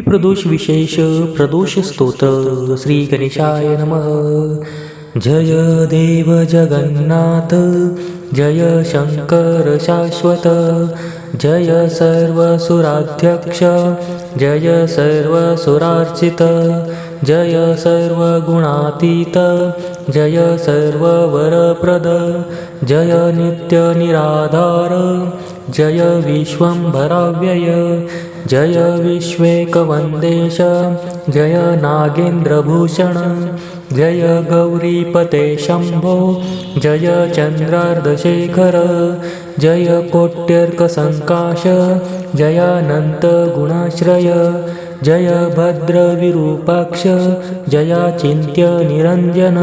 प्रदोष विशेष प्रदोष स्तोत्र श्री गणेशाय नमः। जय देव जगन्नाथ जय शङ्कर शाश्वत जय सर्वसुराध्यक्ष जय सर्वसुरार्चित जय सर्वगुणातीत जय सर्ववरप्रद जय नित्यनिराधार जय विश्वम्भराव्यय जय विश्वेकवन्देश जय नागेन्द्रभूषण जय गौरीपते शम्भो जय चन्द्रार्धशेखर जय कोट्यर्कसङ्काश जयानन्तगुणाश्रय जय भद्रविरूपाक्ष जयाचिन्त्यनिरञ्जन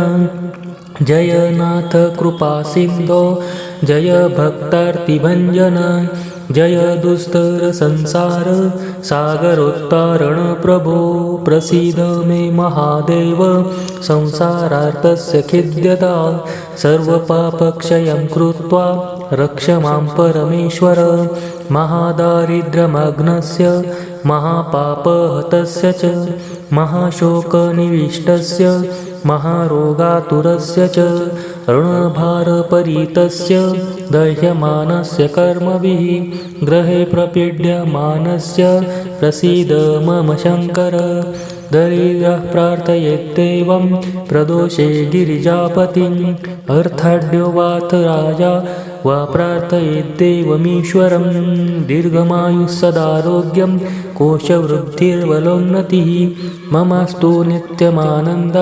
जय नाथ कृपासिन्धो जय भक्तार्तिभञ्जन जय दुस्तरसंसार सागरोत्तारणप्रभो प्रसीद मे महादेव संसारार्थस्य खिद्यता सर्वपापक्षयं कृत्वा रक्ष मां परमेश्वर महादारिद्र्यमग्नस्य महापापहतस्य च महाशोकनिविष्टस्य महारोगातुरस्य च ऋणभारपरीतस्य दह्यमानस्य कर्मभिः ग्रहे प्रपीड्यमानस्य प्रसीद मम शङ्कर। दरिद्रः प्रार्थयेत्येवं प्रदोषे गिरिजापतिम् अर्थाढ्योवाथ राजा वा प्रार्थयेद्देवमीश्वरं दीर्घमायुः सदारोग्यं कोशवृद्धिर्वलोन्नतिः। ममास्तु नित्यमानन्द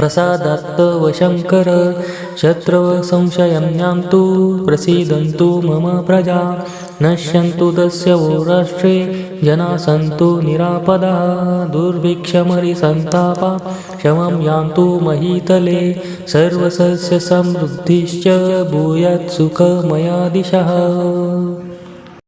प्रसादात्तव शङ्कर। शत्रवसंशयं यान्तु प्रसीदन्तु मम प्रजा। नश्यन्तु तस्य वो राष्ट्रे जनाः सन्तु निरापदाः दुर्भिक्षमरिसन्तापा शमं यान्तु महीतले। सर्वसस्यसमृद्धिश्च भूयात् सुखमया दिशः